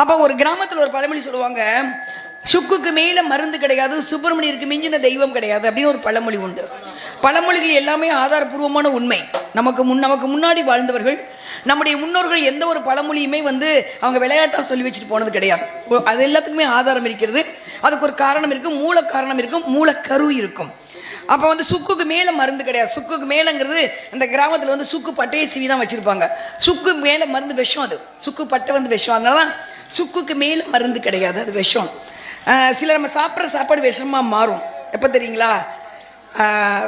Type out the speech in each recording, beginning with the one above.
அப்போ ஒரு கிராமத்தில் ஒரு பழமொழி சொல்லுவாங்க சுக்குக்கு மேலே மருந்து கிடையாது சுப்பிரமணியருக்கு மிஞ்சின தெய்வம் கிடையாது அப்படின்னு ஒரு பழமொழி உண்டு. பழமொழிகள் எல்லாமே ஆதாரபூர்வமான உண்மை. நமக்கு முன் நமக்கு முன்னாடி வாழ்ந்தவர்கள் நம்முடைய முன்னோர்கள் எந்த ஒரு பழமொழியுமே வந்து அவங்க விளையாட்டாக சொல்லி வச்சுட்டு போனது கிடையாது. அது எல்லாத்துக்குமே ஆதாரம் இருக்கிறது. அதுக்கு ஒரு காரணம் இருக்கும் மூல காரணம் இருக்கும் மூலக்கரு இருக்கும். அப்போ வந்து சுக்குக்கு மேலே மருந்து கிடையாது. சுக்குக்கு மேலேங்கிறது அந்த கிராமத்தில் வந்து சுக்கு பட்டையை சிவி தான் வச்சுருப்பாங்க. சுக்கு மேலே மருந்து விஷம் அது. சுக்கு பட்டை வந்து விஷம். அதனால தான் சுக்குக்கு மேலே மருந்து கிடையாது அது விஷம். சில நம்ம சாப்பிட்ற சாப்பாடு விஷமாக மாறும். எப்போ தெரியுங்களா?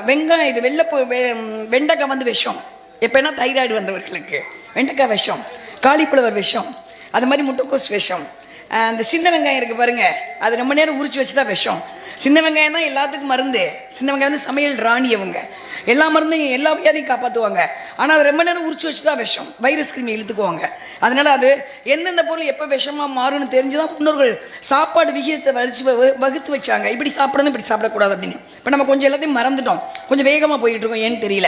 வெங்காயம் இது வெள்ளைப்பூ வெ- வெண்டைக்காய் வந்து விஷம். எப்போனா தைராய்டு வந்தவர்களுக்கு. வெண்டைக்காய் விஷம் காலிஃப்ளவர் விஷம் அது மாதிரி முட்டைக்கோஸ் விஷம். அந்த சின்ன வெங்காயம் இருக்குது பாருங்கள் அது ரொம்ப நேரம் உரிச்சு வச்சுட்டா விஷம். சின்ன வெங்காயம் தான் எல்லாத்துக்கும் மருந்து. சின்ன வெங்காயம் வந்து சமையல் ராணி அவங்க எல்லா மருந்தையும் எல்லா வியாதியும் காப்பாற்றுவாங்க ஆனால் அது ரொம்ப நேரம் உரிச்சு வச்சுட்டா விஷம். வைரஸ் கிருமி இழுத்துக்குவாங்க. அதனால அது எந்தெந்த பொருள் எப்போ விஷமாக மாறும்னு தெரிஞ்சுதான் முன்னோர்கள் சாப்பாடு விகிதத்தை வலிச்சு வ- வகுத்து வச்சாங்க. இப்படி சாப்பிடணும் இப்படி சாப்பிடக்கூடாது அப்படின்னு. இப்போ நம்ம கொஞ்சம் எல்லாத்தையும் மறந்துட்டோம். கொஞ்சம் வேகமாக போயிட்டு இருக்கோம் ஏன்னு தெரியல.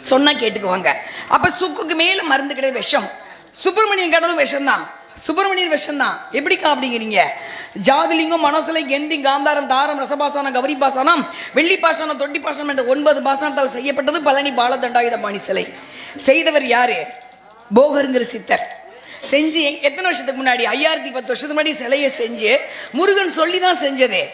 சொன்னால் கேட்டுக்குவாங்க. அப்போ சுக்குக்கு மேலே மருந்து கிடையாது விஷம். சுப்பிரமணியம் கடலும் விஷம் சுப்பிரமணியர் சுப்பிரமணியன் விஷம் தான் எப்படிக்கா அப்படிங்கிறீங்க? ஜாதிலிங்கம் மனசுலை கெந்தி காந்தாரம் தாரம் ரசபாசனம் கௌரி பாசனம் வெள்ளி பாசனம் தொட்டி பாசனம் என்ற ஒன்பது பாசனத்தால் செய்யப்பட்டது பழனி பாலதண்டாயுத பாணி சிலை. செய்தவர் யாரு? போகருங்கிற சித்தர். செஞ்சு எத்தனை வருஷத்துக்கு முன்னாடி? ஐயாயிரத்தி பத்து வருஷத்துக்கு முன்னாடி சிலையை செஞ்சு முருகன் சொல்லி தான் செஞ்சது.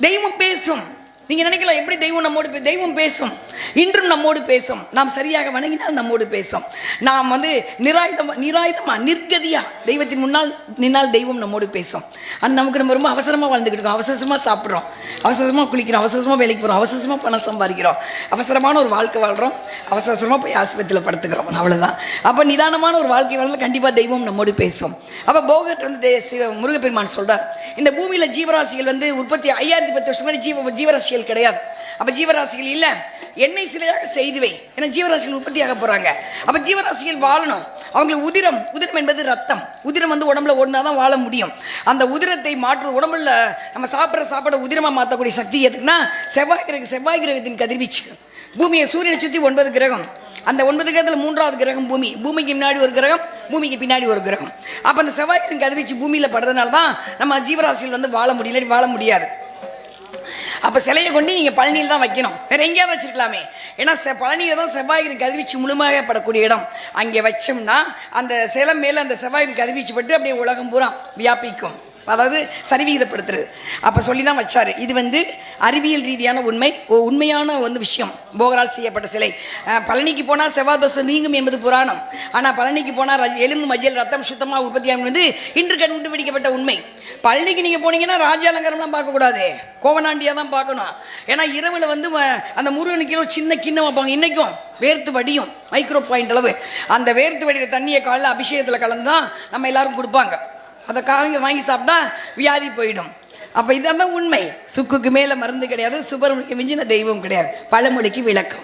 தெய்வம் பேசும். நீங்க நினைக்கலாம் எப்படி தெய்வம் நம்மோடு தெய்வம் பேசும். இன்றும் நம்மோடு பேசும். நாம் சரியாக வணங்கினால் நம்மோடு பேசும். நாம் வந்து நிராயுதமா நிராயுதமா நிர்கதியா தெய்வத்தின் முன்னால் நின்னால் தெய்வம் நம்மோடு பேசும். ஆனால் நமக்கு நம்ம ரொம்ப அவசரமா வாழ்ந்துக்கிட்டு இருக்கோம். அவசரமா சாப்பிட்றோம். அவசரமா குளிக்கிறோம். அவசரமா வேலைக்கு போகிறோம் அவசரமா பணம் சம்பாதிக்கிறோம். அவசரமான ஒரு வாழ்க்கை வாழ்றோம். அவசரமாக அவசரமா போய் ஆஸ்பத்திரியில் படுத்துக்கிறோம். அவ்வளவுதான். அப்ப நிதானமான ஒரு வாழ்க்கை வாழ்ந்து கண்டிப்பா தெய்வம் நம்மோடு பேசும். அப்ப போகட் வந்து முருகப்பெருமான் சொல்றார். இந்த பூமியில ஜீவராசிகள் வந்து உற்பத்தி ஐயாயிரத்தி பத்து வருஷம் ஜீவ ஜீவராசி ஜீவராசிகள் கிடையாது. அப்ப ஜீவராசிகள் இல்ல. எண்ணெய் சிலையாக செய்துவை. ஏன்னா ஜீவராசிகள் உற்பத்தியாக போறாங்க. அப்ப ஜீவராசிகள் வாழணும். அவங்களுக்கு உதிரம் உதிரம் என்பது ரத்தம். உதிரம் வந்து உடம்புல ஓடினாதான் வாழ முடியும். அந்த உதிரத்தை மாற்று உடம்புல நம்ம சாப்பிட்ற சாப்பாடை உதிரமா மாற்றக்கூடிய சக்தி எதுக்குன்னா செவ்வாய் கிரக செவ்வாய் கிரகத்தின் கதிர்வீச்சு. பூமியை சூரியனை சுற்றி ஒன்பது கிரகம். அந்த ஒன்பது கிரகத்தில் மூன்றாவது கிரகம் பூமி. பூமிக்கு முன்னாடி ஒரு கிரகம் பூமிக்கு பின்னாடி ஒரு கிரகம். அப்போ அந்த செவ்வாய்க்கிரகம் கதிர்வீச்சு பூமியில் படுறதுனால தான் நம்ம ஜீவராசியில் வந்து வாழ முடியல வாழ முடியாது. அப்போ சிலையை கொண்டு நீங்கள் பழனியில் தான் வைக்கணும். வேற எங்கேயாவது வச்சிருக்கலாமே. ஏன்னா செ பழனியில் தான் செவ்வாயின் கதிர்வீச்சு முழுமையாக படக்கூடிய இடம். அங்கே வச்சோம்னா அந்த சிலை மேலே அந்த செவ்வாயின் கதிர்வீச்சு பட்டு அப்படியே உலகம் பூரா வியாபிக்கும். அதாவது சரிவிகிதப்படுத்துறது. அப்போ சொல்லி தான் வச்சார். இது வந்து அறிவியல் ரீதியான உண்மை ஓ உண்மையான வந்து விஷயம். போகரால் செய்யப்பட்ட சிலை. பழனிக்கு போனால் செவ்வாய் தோஷம் நீங்கும் என்பது புராணம். ஆனால் பழனிக்கு போனால் எலும்பு மஞ்சள் ரத்தம் சுத்தமாக உற்பத்தியாகும் என்பது இன்று கண்டுபிடிக்கப்பட்ட உண்மை. பழனிக்கு நீங்கள் போனீங்கன்னா ராஜ அலங்காரம்லாம் பார்க்கக்கூடாது. கோவனாண்டியாக தான் பார்க்கணும். ஏன்னா இரவில் வந்து வ- அந்த முருகனுக்கு ஒரு சின்ன கிண்ணம் வைப்பாங்க. இன்றைக்கும் வேர்த்து வடியும் மைக்ரோ பாயிண்ட் அளவு. அந்த வேர்த்து வடிகிற தண்ணியை காலைல அபிஷேகத்தில் கலந்து தான் நம்ம எல்லாரும் கொடுப்பாங்க. அதை காவிங்க வாங்கி சாப்பிட்டா வியாதி போயிடும். அப்போ இதான் உண்மை. சுக்குக்கு மேலே மருந்து கிடையாது சுப்பிரமணியம் மிஞ்சின தெய்வம் கிடையாது. பழமொழிக்கு விளக்கம்.